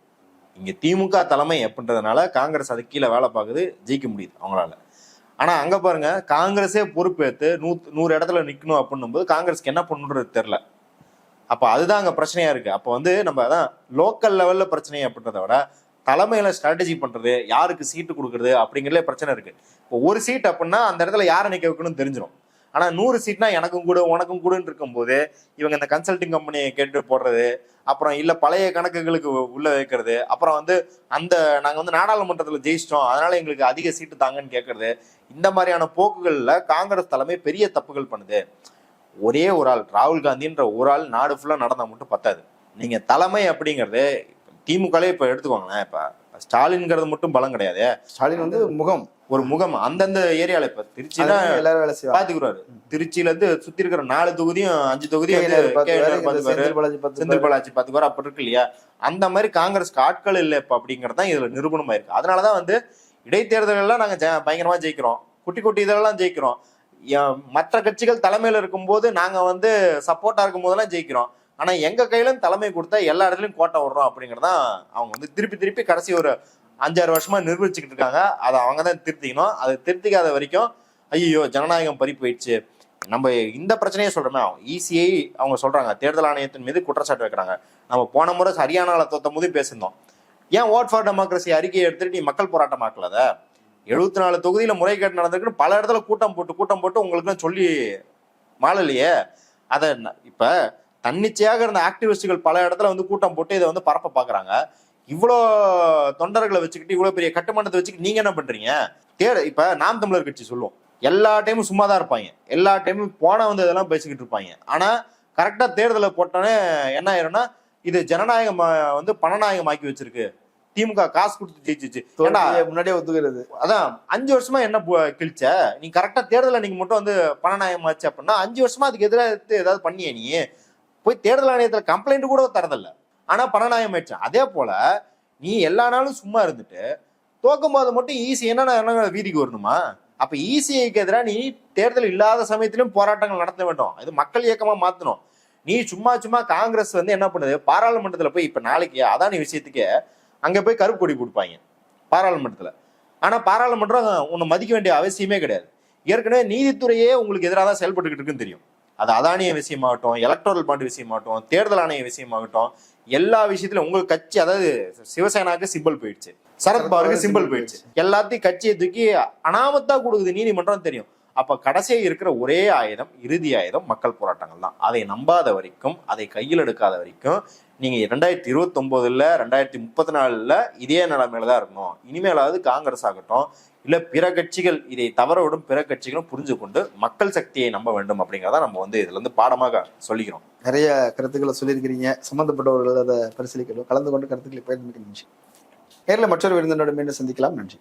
இங்கே திமுக தலைமை அப்படின்றதுனால காங்கிரஸ் அது கீழே வேலை பார்க்குது ஜெயிக்க முடியுது அவங்களால. ஆனால் அங்கே பாருங்க காங்கிரஸே பொறுப்பேற்று நூ நூறு இடத்துல நிற்கணும் அப்படின்னும் போது காங்கிரஸ்க்கு என்ன பண்ணுன்றது தெரில அப்போ அதுதான் அங்கே பிரச்சனையாக இருக்குது அப்போ வந்து நம்ம அதான் லோக்கல் லெவலில் பிரச்சனை அப்படின்றத விட தலைமையில ஸ்ட்ராட்டஜி பண்றது யாருக்கு சீட்டு கொடுக்கறது அப்படிங்கிறதுல பிரச்சனை இருக்கு. இப்போ ஒரு சீட் அப்படின்னா அந்த இடத்துல யாரை நிக்க வைக்கணும்னு தெரிஞ்சிடும் ஆனா நூறு சீட்னா எனக்கும் கூட உனக்கும் கூடன்னு இருக்கும்போது இவங்க இந்த கன்சல்டிங் கம்பெனியை கேட்டு போடுறது அப்புறம் இல்ல பழைய கணக்குகளுக்கு உள்ள வைக்கிறது அப்புறம் வந்து அந்த நாங்க வந்து நாடாளுமன்றத்துல ஜெயிச்சிட்டோம் அதனால எங்களுக்கு அதிக சீட்டு தாங்கன்னு கேட்கறது இந்த மாதிரியான போக்குகள்ல காங்கிரஸ் தலைமை பெரிய தப்புகள் பண்ணுது. ஒரே ஒரு ஆள் ராகுல் காந்தின்ற ஒரு ஆள் நாடு ஃபுல்லா நடந்தா மட்டும் பத்தாது. நீங்க தலைமை அப்படிங்கிறது திமுகலே இப்ப எடுத்துக்கோங்களேன் இப்ப ஸ்டாலின்ங்கிறது மட்டும் பலம் கிடையாது. ஸ்டாலின் வந்து முகம். ஒரு முகம். அந்தந்த ஏரியால இப்ப திருச்சி தான் எல்லாரும் வேலை செய்வாங்க. பாத்துக்கிறாரு திருச்சியில இருந்து சுத்தி இருக்கிற நாலு தொகுதியும் அஞ்சு தொகுதியும் செந்தில் பாலாஜி பாத்துக்குவாரு. அப்படி இருக்கு இல்லையா? அந்த மாதிரி காங்கிரஸ்க்கு ஆட்கள் இல்லை இப்ப அப்படிங்கிறது தான் இதுல நிரூபணமா இருக்கு. அதனாலதான் வந்து இடைத்தேர்தல் எல்லாம் நாங்க பயங்கரமா ஜெயிக்கிறோம். குட்டி குட்டி இதெல்லாம் ஜெயிக்கிறோம். மற்ற கட்சிகள் தலைமையில இருக்கும்போது நாங்க வந்து சப்போர்ட்டா இருக்கும் போதெல்லாம் ஜெயிக்கிறோம். ஆனால் எங்கள் கையிலும் தலைமை கொடுத்தா எல்லா இடத்துலையும் கோட்டை விடுறோம் அப்படிங்கறதான் அவங்க வந்து திருப்பி திருப்பி கடைசி ஒரு அஞ்சாறு வருஷமா நிரூபிச்சுக்கிட்டு இருக்காங்க. அதை அவங்க தான் திருத்திக்கணும். அதை திருத்திக்காத வரைக்கும் ஐயோ ஜனநாயகம் பறி போயிடுச்சு. நம்ம இந்த பிரச்சனையே சொல்றோமே ஈஸியை அவங்க சொல்றாங்க. தேர்தல் ஆணையத்தின் மீது குற்றச்சாட்டு வைக்கிறாங்க. நம்ம போன முறை ஹரியானால தோத்த போது பேசியிருந்தோம். ஏன் ஓட் ஃபார் டெமோக்ரஸி அறிக்கையை எடுத்துட்டு நீ மக்கள் போராட்டம் ஆக்கலத எழுபத்தி நாலு தொகுதியில முறைகேடு நடந்திருக்குன்னு பல இடத்துல கூட்டம் போட்டு கூட்டம் போட்டு உங்களுக்குன்னு சொல்லி மாளலையே. அதை ந- இப்ப தன்னிச்சையாக இருந்த ஆக்டிவிஸ்டுகள் பல இடத்துல வந்து கூட்டம் போட்டு இதை வந்து பரப்ப பாக்குறாங்க. இவ்வளோ தொண்டர்களை வச்சுக்கிட்டு இவ்வளோ பெரிய கட்டுமானத்தை வச்சுக்கிட்டு நீங்க என்ன பண்றீங்க? தேட இப்ப நாம் தமிழர் கட்சி சொல்லுவோம் எல்லா டைமும் சும்மா தான் இருப்பாங்க. எல்லா டைமும் போன வந்து இதெல்லாம் பேசிக்கிட்டு இருப்பாங்க. ஆனா கரெக்டா தேர்தலை போட்டோன்னே என்ன ஆயிரும்னா இது ஜனநாயகம் வந்து பணநாயகமாக்கி வச்சிருக்கு. திமுக காசு கொடுத்து ஜெயிச்சிச்சு. முன்னாடியே ஒத்துக்கிறது. அதான் அஞ்சு வருஷமா என்ன கிழிச்ச? நீ கரெக்டா தேர்தலில் நீங்க மட்டும் வந்து பணநாயகமாச்சு அப்படின்னா அஞ்சு வருஷமா அதுக்கு எதிராக ஏதாவது பண்ணிய நீ? போய் தேர்தல் ஆணையத்தில் கம்ப்ளைண்ட் கூட தரதில்ல. ஆனால் பணநாயகம் ஆயிடுச்சு. அதே போல நீ எல்லா நாளும் சும்மா இருந்துட்டு தோக்கும் போது மட்டும் ஈஸி என்னென்ன வீதிக்கு வரணுமா? அப்ப ஈசிஐக்கு எதிராக நீ தேர்தல் இல்லாத சமயத்திலும் போராட்டங்கள் நடத்த வேண்டும். இது மக்கள் இயக்கமா மாத்தணும். நீ சும்மா சும்மா காங்கிரஸ் வந்து என்ன பண்ணுது? பாராளுமன்றத்தில் போய் இப்போ நாளைக்கு அதானி விஷயத்துக்கு அங்கே போய் கருப்பு கொடி கொடுப்பாங்க. பாராளுமன்றத்தில். ஆனால் பாராளுமன்றம் உன்னை மதிக்க வேண்டிய அவசியமே கிடையாது. ஏற்கனவே நீதித்துறையே உங்களுக்கு எதிராக தான் செயல்பட்டுக்கிட்டு இருக்குன்னு தெரியும். அது அதானிய விஷயமாகட்டும் எலக்ட்ரல் பாண்ட் விஷயமாகட்டும் தேர்தல் ஆணைய விஷயமாகட்டும் எல்லா விஷயத்திலும் உங்க கட்சி அதாவது சிவசேனாக்கு சிம்பிள் போயிடுச்சு. சரத்பவாருக்கு சிம்பிள் போயிடுச்சு. எல்லாத்தையும் கட்சியை தூக்கி அனாமத்தா கொடுக்குது நீதிமன்றம் தெரியும். அப்ப கடைசியா இருக்கிற ஒரே ஆயுதம் இறுதி ஆயுதம் மக்கள் போராட்டங்கள் தான். அதை நம்பாத வரைக்கும் அதை கையில் எடுக்காத வரைக்கும் நீங்க ரெண்டாயிரத்தி இருபத்தி ஒன்பதுல ரெண்டாயிரத்தி முப்பத்தி நாலுல இதே நிலைமையில தான் இருக்கணும். இனிமேலாவது காங்கிரஸ் ஆகட்டும் இல்லை பிற கட்சிகள் இதை தவறவிடும் பிற கட்சிகளும் புரிஞ்சு கொண்டு மக்கள் சக்தியை நம்ப வேண்டும் அப்படிங்கிறத நம்ம வந்து இதுல இருந்து பாடமாக சொல்லிக்கிறோம். நிறைய கருத்துக்களை சொல்லியிருக்கிறீங்க. சம்பந்தப்பட்டவர்கள் அதை பரிசீலிக்கணும் கலந்து கொண்டு கருத்துக்களை பயிர்ந்து நன்றி நேரில் மற்றொரு விருந்தினோட மீண்டும் சந்திக்கலாம். நன்றி.